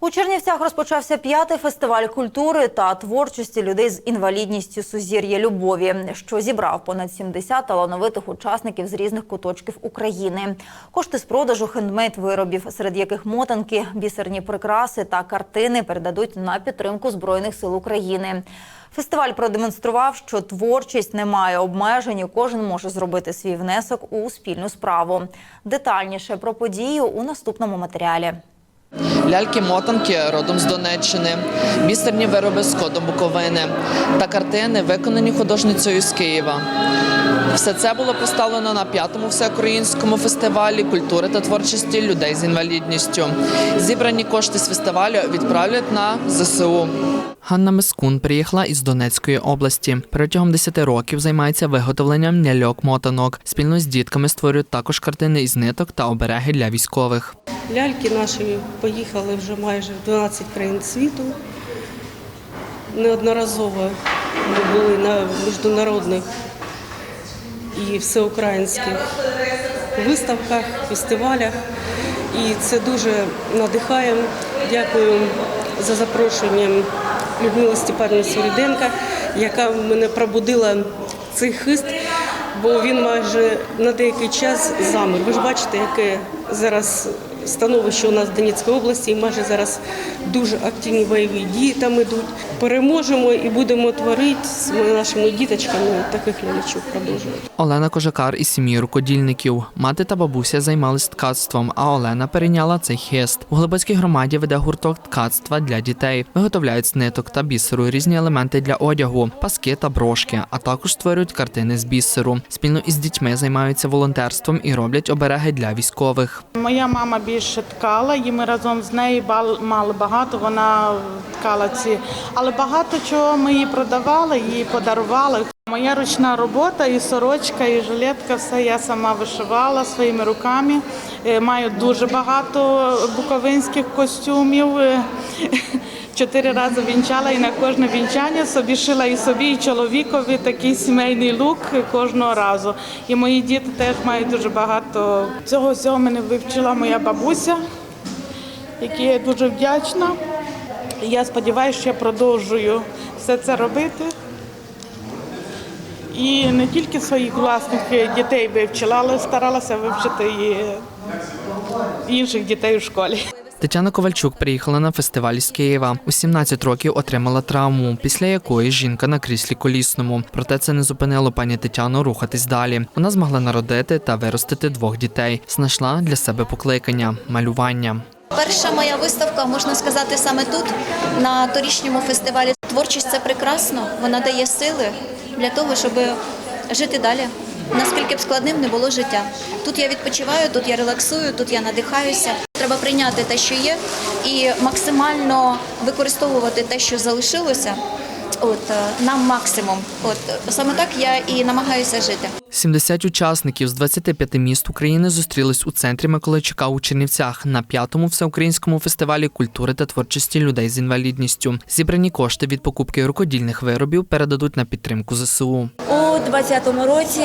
У Чернівцях розпочався п'ятий фестиваль культури та творчості людей з інвалідністю Сузір'я Любові, що зібрав понад 70 талановитих учасників з різних куточків України. Кошти з продажу хендмейд виробів, серед яких мотанки, бісерні прикраси та картини передадуть на підтримку Збройних сил України. Фестиваль продемонстрував, що творчість не має обмежень, і кожен може зробити свій внесок у спільну справу. Детальніше про подію у наступному матеріалі. Ляльки-мотанки родом з Донеччини, бісерні вироби з кодом Буковини та картини, виконані художницею з Києва. Все це було представлено на п'ятому всеукраїнському фестивалі культури та творчості людей з інвалідністю. Зібрані кошти з фестивалю відправлять на ЗСУ. Ганна Мискун приїхала із Донецької області. Протягом 10 років займається виготовленням ляльок-мотанок. Спільно з дітками створюють також картини із ниток та обереги для військових. Ляльки наші поїхали вже майже в 12 країн світу. Неодноразово ми були на міжнародних і всеукраїнських виставках, фестивалях. І це дуже надихає. Дякую за запрошенням Людмили Степанівни Суріденка, яка мене пробудила цей хист, бо він майже на деякий час замер. Ви ж бачите, яке зараз становище у нас в Донецькій області, і майже зараз дуже активні бойові дії там ідуть. Переможемо і будемо творити з нашими діточками таких лялечок продовжувати. Олена Кожакар із сім'ї рукодільників. Мати та бабуся займались ткацтвом, а Олена перейняла цей хист. У Глибоцькій громаді веде гурток ткацтва для дітей. Виготовляють з ниток та бісеру різні елементи для одягу, паски та брошки, а також створюють картини з бісеру. Спільно із дітьми займаються волонтерством і роблять обереги для військових. Моя мама більше ткала, і ми разом з нею мали багато. Вона ткала ці, але багато чого ми їй продавали, їй подарували. Моя ручна робота, і сорочка, і жилетка, все я сама вишивала своїми руками. Е, Маю дуже багато буковинських костюмів. Е, Чотири рази вінчала і на кожне вінчання собі шила і собі, і чоловікові такий сімейний лук кожного разу. І мої діти теж мають дуже багато цього всього мене вивчила моя бабуся, якій я дуже вдячна. І Я сподіваюся, що я продовжую все це робити. І не тільки своїх власних дітей вивчила, але старалася вивчити і інших дітей у школі. Тетяна Ковальчук приїхала на фестиваль з Києва. У 17 років отримала травму, після якої жінка на кріслі колісному. Проте це не зупинило пані Тетяну рухатись далі. Вона змогла народити та виростити двох дітей. Знайшла для себе покликання малювання. Перша моя виставка, можна сказати, саме тут, на торічньому фестивалі. Творчість це прекрасно, вона дає сили для того, щоб жити далі. Наскільки б складним не було життя. Тут я відпочиваю, тут я релаксую, тут я надихаюся. Треба прийняти те, що є, і максимально використовувати те, що залишилося. От е, на максимум. От саме так я і намагаюся жити. 70 учасників з 25 міст України зустрілись у центрі Миколайчука у Чернівцях на п'ятому всеукраїнському фестивалі культури та творчості людей з інвалідністю. Зібрані кошти від покупки рукодільних виробів передадуть на підтримку ЗСУ. У 2020 році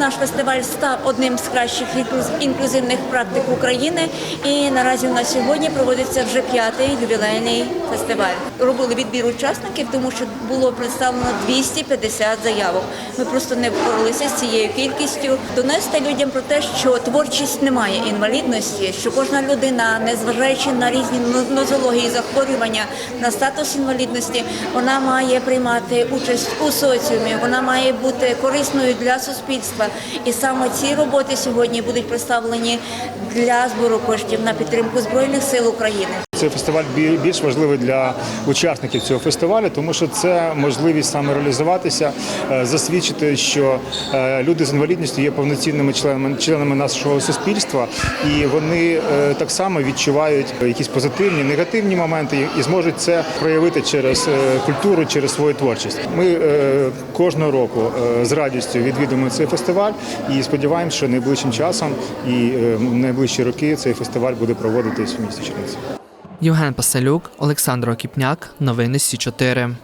наш фестиваль став одним з кращих інклюз- інклюзивних практик України. І наразі у нас сьогодні проводиться вже п'ятий ювілейний фестиваль. Робили відбір учасників, тому що було представлено 250 заявок. Ми просто не впоралися з цією кількістю. Донести людям про те, що творчість не має інвалідності, що кожна людина, незважаючи на різні нозології, захворювання, на статус інвалідності, вона має приймати участь у соціумі, вона має бути корисною для суспільства. І саме ці роботи сьогодні будуть представлені для збору коштів на підтримку збройних сил України. Цей фестиваль бі- більш важливий для учасників цього фестивалю, тому що це можливість саме реалізуватися, е, засвідчити, що е, люди з інвалідністю є повноцінними членами членами нашого суспільства, і вони е, так само відчувають якісь позитивні, негативні моменти і зможуть це проявити через культуру, через свою творчість. Ми кожного року з радістю відвідуємо цей фестиваль і сподіваємося, що найближчим часом і в найближчі роки цей фестиваль буде проводитись в місті Чернівці. Євген Пасалюк, Олександр Окіпняк. Новини Сі 4